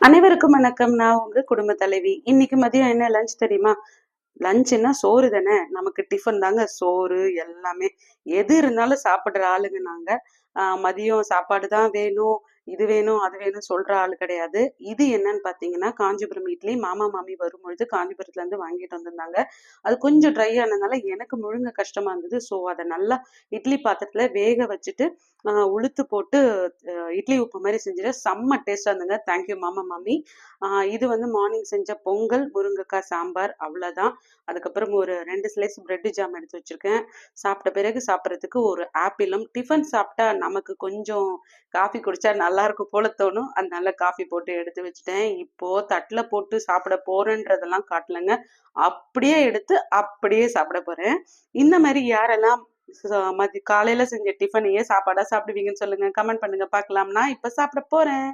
அனைவருக்கும் வணக்கம். நான் உங்க குடும்ப தலைவி. இன்னைக்கு மதியம் என்ன லஞ்ச் தெரியுமா? லஞ்சுன்னா சோறு தானே. நமக்கு டிஃபன் தாங்க சோறு எல்லாமே. எது இருந்தாலும் சாப்பிடுற ஆளுங்க நாங்க. மதியம் சாப்பாடு தான் வேணும் இது வேணும் அது வேணும் சொல்ற ஆள் கிடையாது. இது என்னன்னு பாத்தீங்கன்னா காஞ்சிபுரம் இட்லி மாமா மாமி வரும்பொழுது காஞ்சிபுரத்துல இருந்து வாங்கிட்டு வந்திருந்தாங்க. அது கொஞ்சம் ட்ரை ஆனதுனால எனக்கு முழுங்க கஷ்டமா இருந்தது. ஸோ அதை நல்லா இட்லி பாத்திரத்துல வேக வச்சுட்டு உளுத்து போட்டு இட்லி உப்பு மாதிரி செஞ்சுட்டு செம்ம டேஸ்டா இருந்துங்க தேங்க்யூ மாமா மாமி. இது வந்து மார்னிங் செஞ்ச பொங்கல் முருங்கைக்காய் சாம்பார் அவ்வளவுதான். அதுக்கப்புறம் ஒரு ரெண்டு ஸ்லைஸ் பிரெட் ஜாம் எடுத்து வச்சிருக்கேன். சாப்பிட்ட பிறகு சாப்பிட்றதுக்கு ஒரு ஆப்பிளும் டிஃபன் சாப்பிட்டா நமக்கு கொஞ்சம் காஃபி குடிச்சா நல்லா இருக்கும் போல தோணும். அதனால காஃபி போட்டு எடுத்து வச்சுட்டேன். இப்போ தட்டில் போட்டு சாப்பிட போறேன்றதெல்லாம் காட்டலங்க. அப்படியே எடுத்து அப்படியே சாப்பிட போறேன். இந்த மாதிரி யாரெல்லாம் மதி காலையில செஞ்ச டிஃபனையே சாப்பாடா சாப்பிடுவீங்கன்னு சொல்லுங்க. கமெண்ட் பண்ணுங்க. பார்க்கலாம் நான் சாப்பிட போறேன்.